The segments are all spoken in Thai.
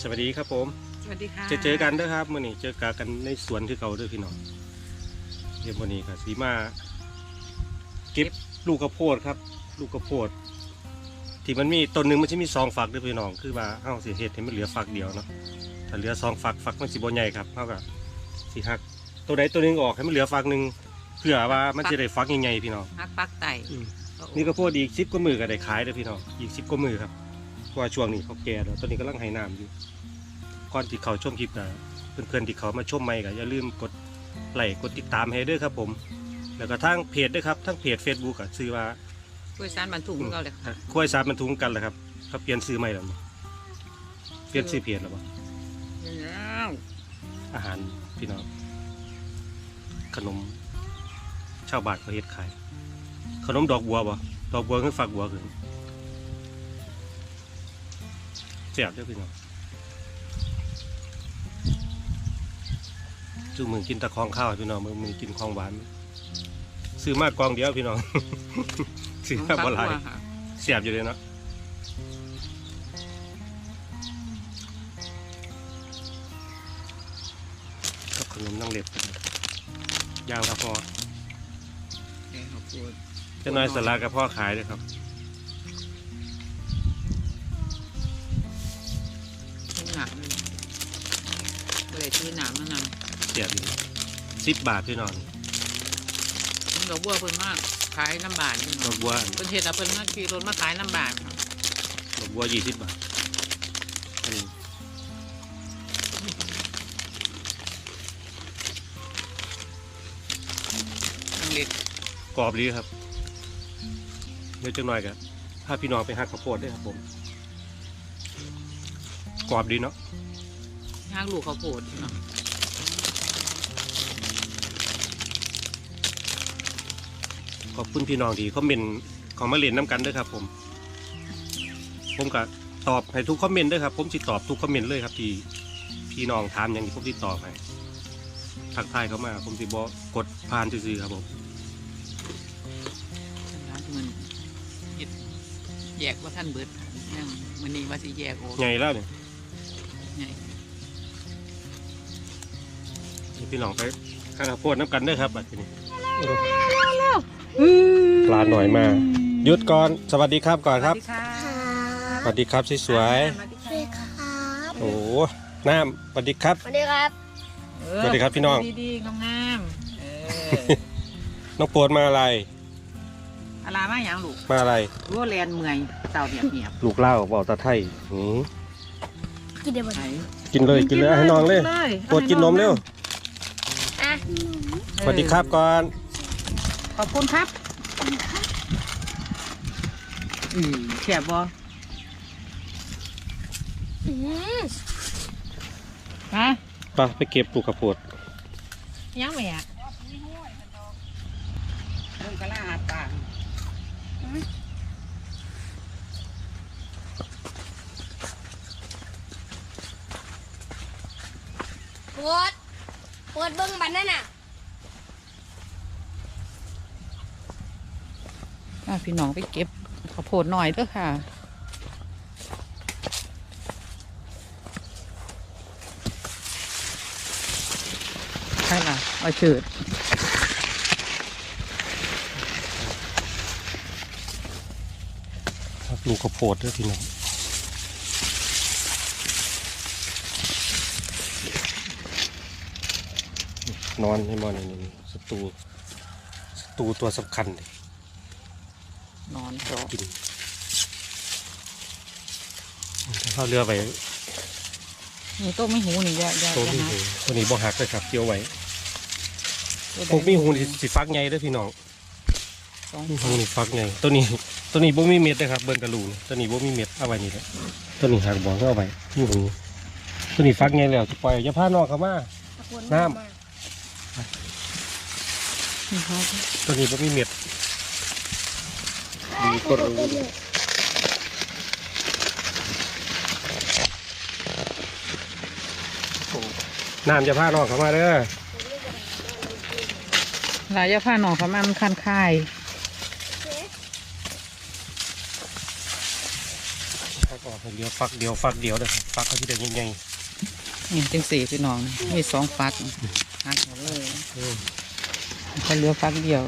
สวัสดีครับผม สวัสดีค่ะจะเจอกันเด้อครับมื่อนี้เจอกันในสวนคือเก่าเด้อพี่น้องเดี๋ยวมื่อนี้ก็สีมาเก็บลูกกระโพดครับ ลูกกระโพด ที่มันมีต้นหนึ่งมันจะมีสองฝักเด้อพี่น้องคือว่าเอ้าสิเฮ็ดให้มันเหลือฝักเดียวเนาะถ้าเหลือสองฝักฝักมันสิบ่ใหญ่ครับเท่ากับสิหัก ตัวใดตัวหนึงออกให้มันเหลือฝักหนึ่งเพื่อว่ามันจะได้ฝักใหญ่ๆพี่น้องฮักปักไต่อืมนี่ก็พวดอีกสิบกว่ามือก็ได้ขายเด้อพี่น้องอีกสิบกว่ามือครับเพราะ ว่าช่วงนี้เขาแก่แล้วตอนนี้กำลังให้น้ำอยู่ก่อนที่เขาชมคลิปนะเพื่อนๆที่เขามาชมใหม่ก็อย่าลืมกดไลค์กดติดตามให้เด้อครับผม แล้วก็ทางเพจด้วยครับทางเพจ Facebook ก็ชื่อว่ากล้วยสารบรรทุกของเราเลยค่ะคุ้ยสารบรรทุกกันแหละครับเขาเปลี่ยนซื้อใหม่แล้วมั้งเปลี่ยนซื้อเพจแล้วบ่แล้วอาหารพี่น้องขนมชาวบ้านเขาเฮ็ดขาย ขนมดอกบัวบ่ดอกบัวคือฝักบัวคือ แซ่บเด้อพี่น้องจูมือกินแตะคองข้าวพี่น้องมือมือกินของหวาน ซื้อมากกองเดียวพี่น้องซื้อมาบ่หลายน้องฟักบัวค่ะเสียบอยู่เลยเนาะกับขนมนั่งเล็บยาวครับพ่อแกงข้าวโพดเจะน้อยสลากับพ่อขายด้วยครับ ก็เลยชื่อหนามนั่นน่ะเสียบอยู่สิบบาทพี่น้องมันดอกบัวเพิ่นมากขายน้ำบาทนี่ดอเนาะกบัวเพิ่นเฮ็ดเอาเพิ่นมาขี่รถมาขายน้ำบาทค่ะดอกบัวยี่สิบบาทอันนี้น้ำเล็กกรอบดีครับ เดี๋ยวจังหน่อยกันถ้าพี่น้องไปหักข้าวโพดด้วยครับผม กรอบดีเนาะ ย่างลูกข้าวโพดเนาะขอบคุณพี่น้องที่คอมเมนต์ของมาเรียนน้ำกันด้วยครับ ผม ผมก็ตอบให้ทุกคอมเมนต์ด้วยครับ ผมสิตอบทุกคอมเมนต์เลยครับที่พี่น้องถามอย่างนี้ผมสิตอบให้ทักทายเขามา ผมสิบอกกดผ่านซื่อๆครับผมร้านมันเฮ็ดแยกว่าท่านเบิดยังมื้อนี้ว่าสิแยกออกไงแล้วเนี่ย ไง พี่น้องไปข้างข้าวโพดน้ำกันด้วยครับบัดนี้ปลาหน่อยมาหยุดก่อนสวัสดีครับก่อนครับ สวัสดีค่ะสวัสดีครับสวยสวัสดีสวัสดีครับๆโอ้โหน้ำสวัสดีครับ สวัสดีครับเออสวัสดีครับพี่น้อง ดีๆงามๆเออน้องโปรดมาอะไรอะไรมาอย่างลูกมาอะไรรู้ว่าแลนเมื่อยเต่าเหียบเหียบลูกเล่าบอกตาไทยหือกินได้หมดไหนกินเลยกินเลยให้น้องเลยโปรดกินนมเร็วอะ สวัสดีครับก่อน ขอบคุณครับอืมแฉบบ่อืมฮะไปไปเก็บปลูกข้าวโพดยังไม่อะเดินกระลาหาปากปวดปวดเบิ้งบันนั่นน่ะ อะ พี่น้องไปเก็บข้าวโพดหน่อยเด้อค่ะใช่ล่ะเอาเฉิดครับลูกข้าวโพดด้วยพี่น้องนอนให้มอนนี่นี่สตูสตูตัวสำคัญเลย นอนจอกินเข้าเรือไปนี่โต๊ะไม่หูนี่อย่าอย่าตัวอย่านี้หาหูตัวนี้บ่หักเลยครับเกี่ยวไว้ตัวใดพวกมีหูนี่สิฟักไงเด้วยพี่น้องสองมีหูนี่ฟักไงตัวนี้ ตัวนี้บ่มีเม็ดเลยครับ เบิ่งกระลูนี่ตัวนี้บ่มีเม็ดเอาไว้นี่แหละตัวนี้หักบ่ก็เอาไว้มีหูตัวนี้ฟักไงแล้วจะปล่อยอย่าพาน้องเข้ามาน้ำนี่ครับตัวนี้บ่มีเม็ด ดีก็รู้น้ำจะพาน้องเข้ามาเด้อหลายอยาผ้าหนองเขามามันคันคายพักออกพอดีเหลือฟักเดียวฟักเดียวนะครับฟักเขาที่เด็กใหญ่นี่จังสี่พี่น้องนะมีสองฟักหักหมดเลยๆเออถ้าเหลือฟักเดียว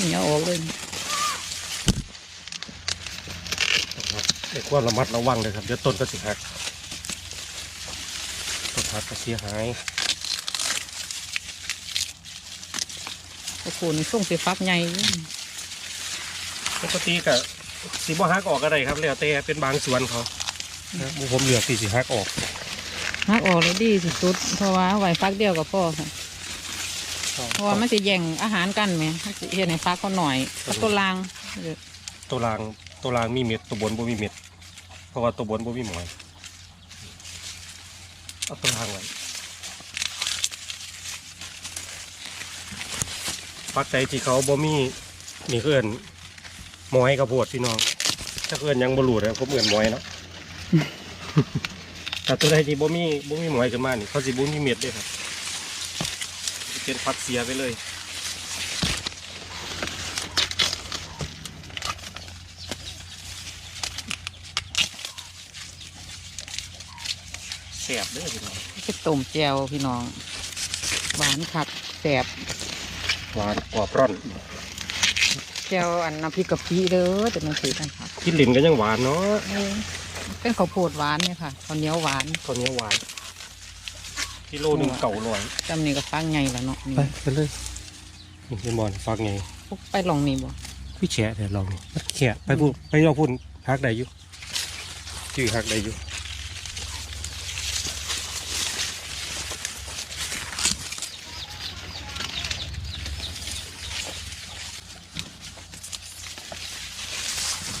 เหนียวออกเลยนะครับเด็กว่าระมัดระวังเลยครับเดี๋ยวต้นก็สิหักต้นหักก็เสียหายโอ้โหนี่ส่งไปฟักใหญ่อยู่ปกติก็สีบ่หักออกก็ได้ครับแล้วแต่เป็นบางส่วนเขานะผมเหลือกที่สิหักออกหักออกเลยดีสุดๆเพราะว่าไหวฟักเดียวกับพ่อค่ะ เพราะว่ามันจะแย่งอาหารกันไหมมันจะเห็นในฟักก็หน่อยฟักตัวลางตัวรางตัวรางมีเม็ดตัวบนบ่มีเม็ดเพราะว่าตัวบนบ่มีหมอยเอาตัวรางไว้ปักใจที่เขาบ่มีนี่คือเอิ้นหมอยกระโพดพี่น้อง ถ้าเอิ้นยังบ่รู้เลยผมเอิ้นหมอยเนาะ แต่ตัวใดที่บ่มีบ่มีหมอยขึ้นมานี่เขาสิบ่มีเม็ดเด้ครับ เป็นฟักเสียไปเลยแสบเด้อพี่น้องก็ต้มแจวพี่น้อง หวานคักแสบหวานกว่าร่อนแจวอันน้ำพริกกะปิเด้อแต่มันถือกันค่ะกินลิ้นก็ยังหวานเนาะเออเป็นข้าวโพดหวานเนี่ยค่ะข้าวเหนียวหวานตัวนี้หวาน กิโลหนึ่งเก่าลอยจำนี่ก็ฟังไงแล้วเนาะนี่ไปไปเลยนี่เป็นบอลฟักไงพวกไปลองนี่บ่พี่แฉะเดี๋ยวลองนี่แฉะไปพูดไปลองพูดฮักได้อยู่ชื่อฮักได้อยู่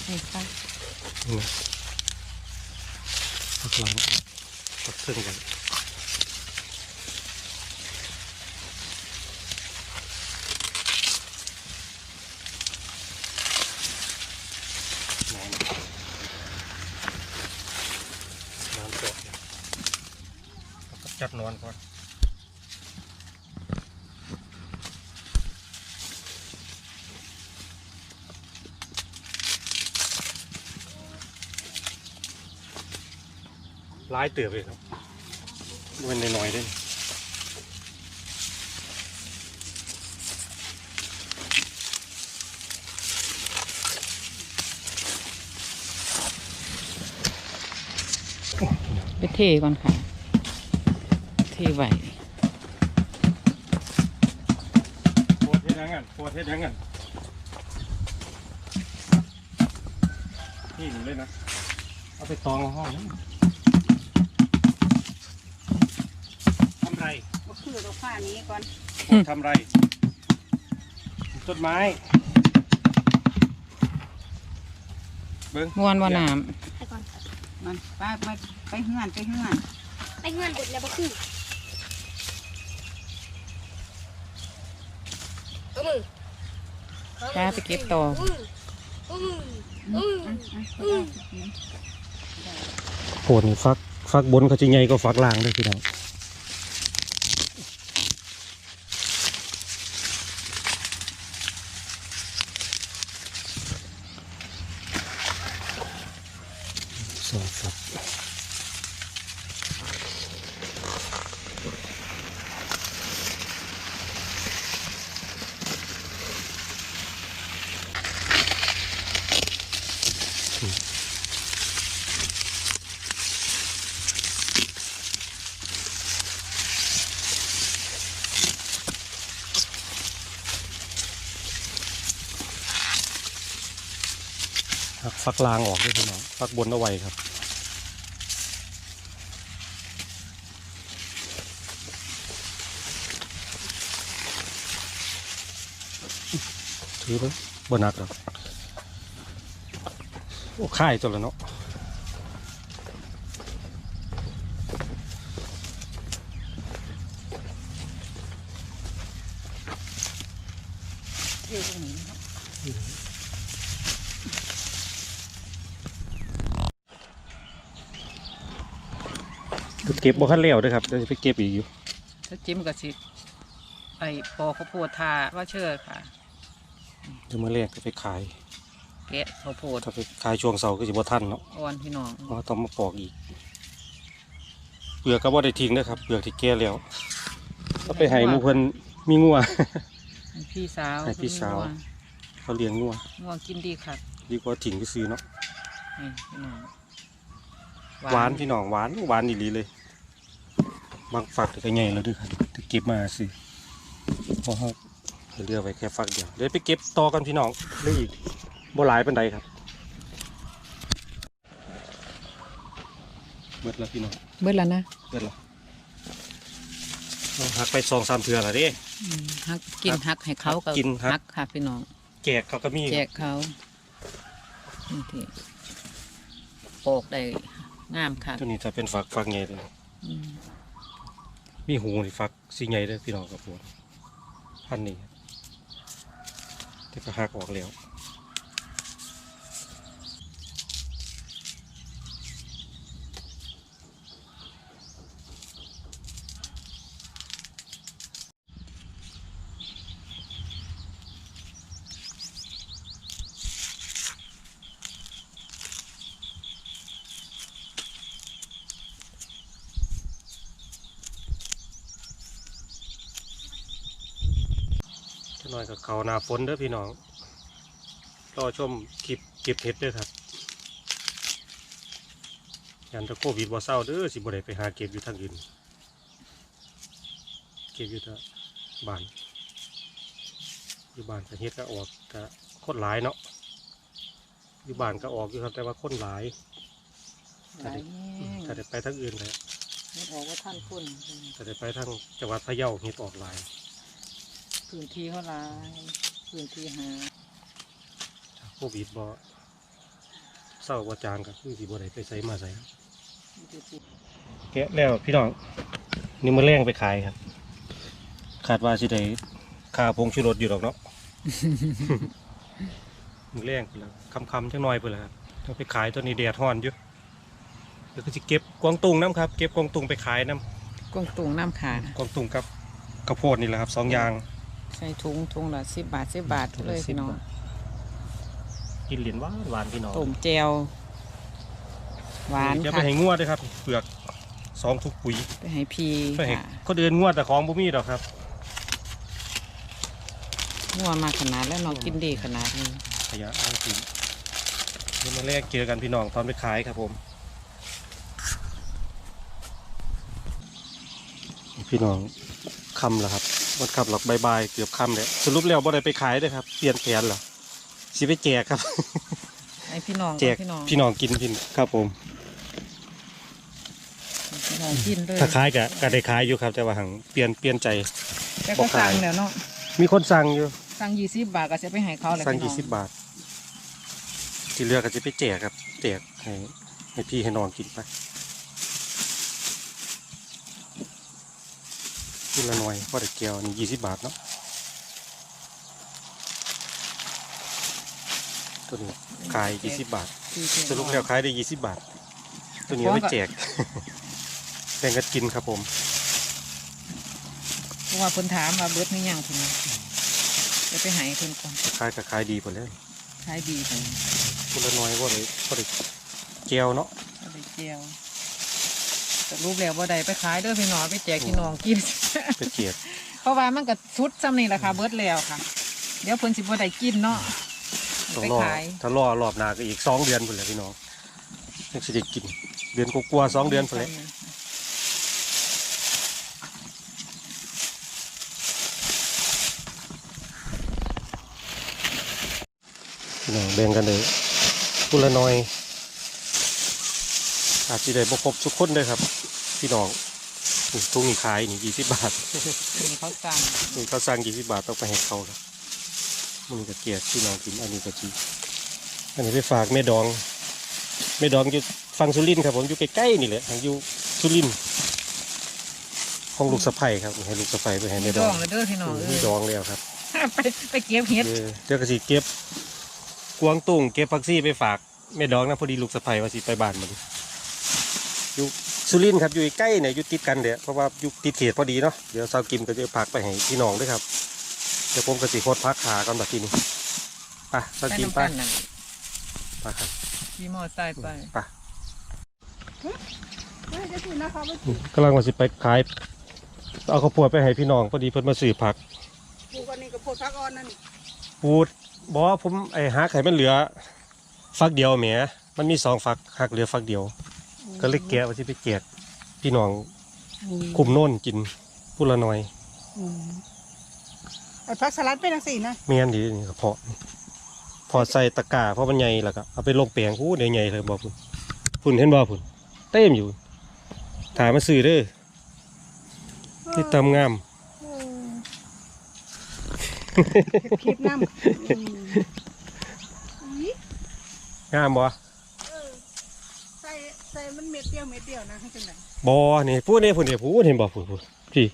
นี่ค่ะ นี่นะฟักหลังฟักเครื่องกันนอนนอนจบเนี่ยแล้ว ก็จัดนอนก่อนร้ายเตือบเลยครับมันน้อยๆได้ไปเทก่อนค่ะเทไหวปวดเฮ็ดยังไงปวดเฮ็ดยังไงนี่หนูเลยนะ เอาไปตองเอาห้องนะทำไรก็คือเราผ้านี้ก่อนปวดทำไรต้นไม้ เบิ้งม้วนว่าน้ไปก่อน มันไปไปไปเฮือนไปเฮือน ไปเงื่อนกดแล้วก็คือ เอามือำจ้าไปเก็บต่อโผล่ฟัก ฟักบนเขาจะใหญ่ก็ฟักล่างเลยพี่น้อง ฟักล่างออกด้วยพี่น้องฟักบนเอาไว้ครับ ถือไปบนนักหรอกโอ้ค่ายตัวละเนาะ เทตรงนี้ เก็บบ่คันเลี้ยวด้วยครับเดี๋ยวจะไปเก็บอีกอยู่ถ้าจิ้มก็สิไอปอข้าวโพดทาว่าเชื่อค่ะเดี๋ยวมาเรียกก็ไปขายแกะข้าวโพดถ้าไปขายช่วงเสาร์ก็สิบ่ทันเนาะอ่อนพี่น้องเพราะว่าต้องมาปอกอีกเปลือกก็บ่ได้ทิ้งนะครับเปลือกที่แก่แล้วก็ไปให้หมู่เพิ่นมีงัวให้พี่สาวให้พี่สาว เขาเลี้ยงงัวง่วงกินดีค่ะดีกว่าทิ้งไปซื้อเนาะนี่พี่น้องหวานพี่น้องหวานหวานอีหลีเลย บางฝักก็ใหญ่แล้วเด้วยครับจะเก็บมาสิเพราะเขาเหลือไว้แค่ฝักเดียวเดี๋ยวไปเก็บต่อกันพี่น้องเหลืออีกบ่หลายปานใดครับเบิดแล้วพี่น้องเบิดแล้วนะเบิดแล้วเอาหักไปสองสามเทือแล้วเดิอืมฮักกินฮักให้เขาก็กินฮักฮักค่ะพี่น้องแจกเขาก็มีแจกเขานี่ที่ปอกได้งามค่ะตัวนี้จะเป็นฝักฝักใหญ่เลยอื มีหูนี่ฟักสีใหญ่เลยพี่น้องครับผมพันนี้แต่ก็หักออกแล้ว น้อยกับเขาหนาฝนเด้อพี่น้องรอชมคลิปเก็บเห็ดเด้อครับยันตะโควิดบ่เศร้าเด้อสิบ่ได้ไปหาเก็บอยู่ทางอื่นเก็บอยู่ที่บ้านอยู่บ้านก็เฮ็ดก็ออกก็คนหลายเนาะอยู่บ้านก็ออกอยู่ครับแต่ว่าคนหลายหลายแห้งถ้าได้ไปทางอื่นเลยไม่บอกว่าท่านคุณถ้าได้ไปทางจังหวัดพะเยาเฮ็ดออกหลาย พื้นที่เขาหลายพื้นที่หาโควิดบ่เศร้าบ่จางก็คือสิบ่ได้ไปใส่มาใส่แกะแล้วพี่น้องนี่มือแรงไปขายครับ คาดว่าสิได้ค่าพงชูรสอยู่ดอกเนาะ มือแรงไปแล้วคำคำๆจังน้อยไปแล้วครับต้องไปขายตัวนี้แดดฮ้อนอยู่เดี๋ยวก็สิเก็บกวางตุงน้ำครับ เก็บกวางตุงไปขายน้กงตุงน้ำขาดำกวางตุงกับกระโพดนี่แหละครับสองอย่าง ใส่ถุงถุงละสิบบาทสิบบาทเลยพี่น้องกินเหรียญหวานหวานพี่น้องต้มแจวหวานจะไปค่ะให้งัวด้วยครับเปลือกสองทุกปุ๋ยไปให้พีไปให้ค่ะคนเดินงัวแต่ของบ่มีดอกครับนัวมาขนาดแล้วน้องกินดีขนาดนี้ ขยะเอาทิ้งเดี๋ยวมาแรกเจอกันพี่น้องตอนไปขายครับผมพี่น้องคำแล้วครับ วัดขับหลอกบายบายเกือบคำเลยสรุปแล้วบ่ได้ไปขายเด้วยครับ เปลี่ยนแผนเหรอสิไปแจกครับให้พี่น้องแจกพี่น้องพี่น้องกินพี่ครับผมพี่น้องกินเลยถ้าขายก็ก็ได้ขายอยู่ครับ แต่ว่าหังเปลี่ยนเปลี่ยนใจ แต่ก็สั่งแล้วเนาะมีคนสั่งอยู่ สั่งยี่สิบบาทก็จะไปให้เขาเลยสั่งพี่น้ยี่องสิบบาท ที่เหลือกก็จะไปแจกครับแจกให้ให้พี่ให้น้องกินไป กินละหน่อยพอได้เกียวนี่ยี่สิบบาทเนาะตัวนี้ขายยี่สิบบาท สรุปแล้วขายได้ยี่สิบบาท ตัวนี้เอาไปแจกแบ่งกันกินครับผมเพราะว่าเพิ่นถามว่าเบิดนี่ยังเพิ่นว่าจะไปให้เพิ่นก่อนขายก็ขายดีไปเลยขายดีไปคนละหน่อยว่าเลยพอได้เกียวเนาะก็ได้เจียว สรุปแล้วบ่ได้ไปขายเด้อพี่น้องไปแจกพี่น้องกิน ไปเจียดเพราะว่ามันก็สุดซ้ำนี่แหละค่ะเบิดแล้วค่ะ เดี๋ยวเพิ่นสิบ่ได้กินเนาะต้องไปรอขายถ้ารอรอบหน้าก็อีกสองเดือนพุ่นแหละพี่น้องยังสิได้กิน เดือนกลัวาๆสองเดือนพุ่นแหละพี่น้องแบ่งกันเลยผู้ละน้อย อาจจะได้บครบทุกคนเลยครับ พี่น้องนี่ทุ่งนี้ขายนี่ยี่สิบบาทนี่เขาสั่งนี่เขาสั่งยี่สิบบาทต้องไปให้เขาครับมันก็เกลียดพี่น้องกินอันนี้ก็จีอันนี้ไปฝากแม่ดองแม่ดองอยู่ฟังสุรินทร์ครับผมอยู่ใกล้ๆนี่แหละอยู่สุรินทร์ของลูกสะใภ้ครับให้ลูกสะใภ้ไปให้แม่ดดอองงแล้วเด้อพี่น้องมีเอ้ยดองแล้วครับไปไปเก็บเห็ดเออเดี๋ยวก็สิเก็บกวางตุ้งเก็บผักซี่ไปฝากแม่ดองนะพอดีลูกสะใภ้ว่าสิไปบ้านมันอยู่ สุรินทร์ครับอยู่ใกล้เนี่ยอยู่ติดกันเดี๋ยวเพราะว่าอยู่ติดเขตพอดีเนาะเดี๋ยวสาวกิมก็จะพักไปให้พี่น้องด้วยครับเดี๋ยวผมก็สิโคตรพักขากันแบบทีนี้ไปสาวไปกิมน้ำไปกันนั่นไปครับขี่มอไซค์ไปไปเฮ้ยจะสินะคะไปกำลังว่าสิไปขายเอาข้าวโพดไปให้พี่น้องพอดีเพิ่นมาซื้อผักปลูกอันนี้กับโพดพักอ่อนนั่นนี่ปูดบอกว่าผมไอ้หักไข่มันเหลือ ฟักเดียวแหมมันมีสองฟักหักเหลือฟักเดียว ก็เลยแกะว่าสิไปแจกพี่น้องคุมโน่นกินผู้ละหน่อยอืมไอ้พักสลัดเป็นจังซี่นะไม่งั้นดีนี่ก็เพาะพอใส่ตะกร้าเพราะมันใหญ่แล้วก็เอาไปลงแปลงอู้เดี๋ยวใหญ่เลยบอกพุ่นพุ่นเห็นบ่พุ่นเต็มอยู่ถามมาซื้อเด้อนี่ตำงามคลิปน้ำอืมงามบ่ใส่ใส่มัน เม็ดเดียวเม็ดเดียวนะให้จังไดบ่นี่พูดนี่พุ่นนี่พูดเห็นบ่พุ่นพุ่นพี่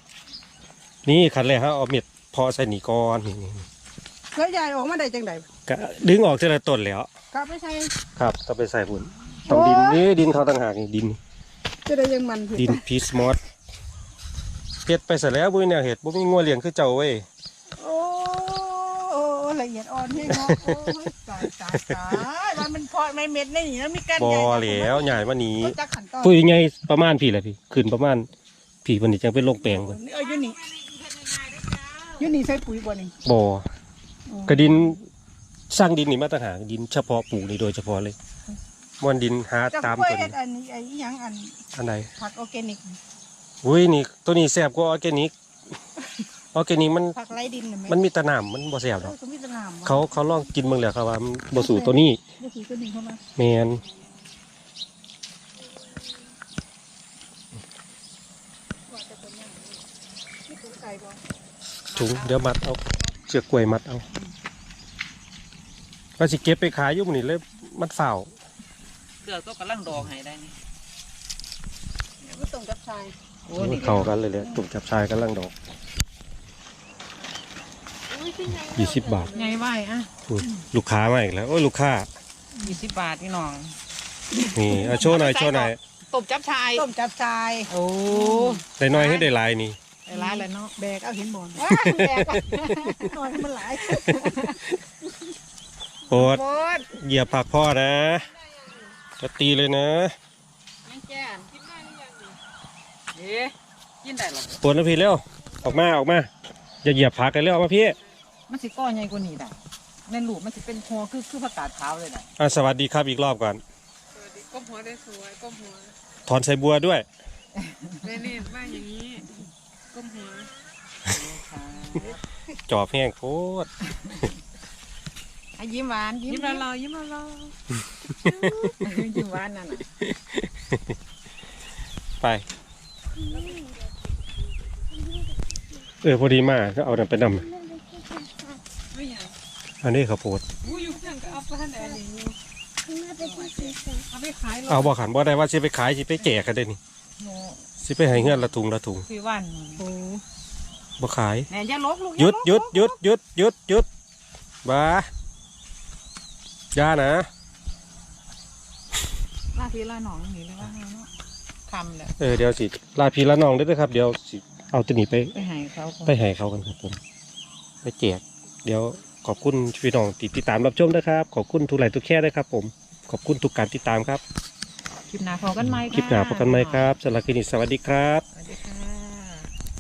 นี่ขันแรกฮะเอาเม็ดเพอใส่นี่ก่อนนี่นี่นี่แล้วยายออกมาได้จังไดก็ดึงออกทีละต้นแล้วกลับไปใส่ครับต้องไปใส่พุ่นต้องดินนี่ดินเขาต่างหากนี่ดิน จะได้ยังมันอยู่ดินพีสมอสเฮ็ดไปเสร็จแล้วบุ้ยเนี่ยเห็ดบุ้มีงัวเลี้ยงคือเจ้าเว้ยโอ้โอ้ละเอี ยดอ่อนให้เนาะโอ้ยตายตายตายว่ามันพอไม่เม็ดในนี่แล้วมีการบ่ใหญ่แล้วใหญ่มานี้ก็จะขันตอนปุ้ยไงประมาณพี่แหละพี่ขึ้นประมาณพี่วันนี้จังเป็นโรคแปลงเพิ่นเอออยูนี่อยูนี่ใส่ปุ๋ยบ่นี่บ่กระดินสร้างดินนี่มาต่างหากดินเฉพาะปลูกนี่โดยเฉพาะเลยมวนดินหาจะตามค่อยตัวเฮ็นี้ดอันนี้ไอ้อิหยังอันอันใดผักออร์แกนิก อุ้ยนี่ตัวนี้แซ่บกว่าออร์แกนิก ออร์แกนิกมันผักไร้ดินน่ะแม่มันมีแตะน้ำมันบ่แซ่บเอดออกก็มีแตะงามเขาเขาลองกินเบิ่งแล้วครับว่ามันบ่สู่ตัวนี้บ่ถือตัวนี้เข้ามาแมนว่าแต่ตัวนี้นี่ถุงไก่บ่ถุงเดี๋ยวมัดเอาเชือกกล้วยมัดเอาว่าสิเก็บไปขายอยู่มื้อนี้เลยมันฝ้าวเกือกก็กำลังดองให้ได้นี่เดี๋ยวก็ต้มกับชายโอ้นี่เข้ากันเลยเลยตุ่มจับชายกันลังดอก ยี่สิบบาทไงไหวอะอุ้ยลูกค้ามาอีกแล้วโอ้ยลูกค้า ยี่สิบบาทพี่น้อง นี่เอาโชว์หน่อยโชว์หน่อยตบจับชายต้มจับชายโอ้ได้น้อยให้ได้หลายนี่ไอ้ร้านแล้วเนาะแบกเอาเห็นบ่ว้าแบกนอนให้มันหลายโปรดโคตรเหยียบผักพ่อนะ จะตีเลยนะ ยังแก่นกินได้หรือยังนี่เอ๊ะกินได้หรอโปรดนะพี่เร็ว ออกมาออกมา อย่าเหยียบผักกันเร็วออกมาพี่ มันสิก้อนใหญ่กว่านี้ได้ในหลูกมันสิเป็นหัวคือคือผักกาดขาวเลยได้อะสวัสดีครับอีกรอบก่อนก้มหัวได้สวยก้มหัวถอนใส่บัวด้วยเล่นๆว่าอย่างนี้ก้มหัวจอบแห้งโคตรอะยิ้มหวานยิ้มยิ้มรอๆยิ้มรอยิ้มหวานนั่นน่ะไปเออพอดีมากก็เอานั่นไปนๆไม่อยากำ อันนี้ข้าวโพดอู้อยู่ข้างกับเอาไปให้ไหนอันนี้อยู่เอาไปขายหรอเอาบ่ขันบ่ได้ว่าสิไปขายสิไปแจกกันได้นี่โอ้สิไปให้เงินละถุงละถุงพี่วันโอ้บ่ขายแหน่อย่าลบลูกหยุดหยุดหยุดหยุดหยุดหยุดบ้าอย่านะลาพี่ลาหนองนี่เลยว่าเนาะคำแหละเออเดี๋ยวสิลาพี่ละน้องเด้วยครับ เดี๋ยวสิเอาตัวนี้ไปไปให้เขาก่อนไปให้เขากันครับผมไปแจกเดี๋ยว ขอบคุณพี่น้องที่ติดตามรับชมนะครับ ขอบคุณทุกไลค์ทุกแค่ด้วยครับผม ขอบคุณทุกการติดตามครับ คลิปหน้าพอกันไหมคลิปหน้าพบกันใหม่ครับสำหรับคลิปนี้สวัสดีครับ สวัสดีค่ะ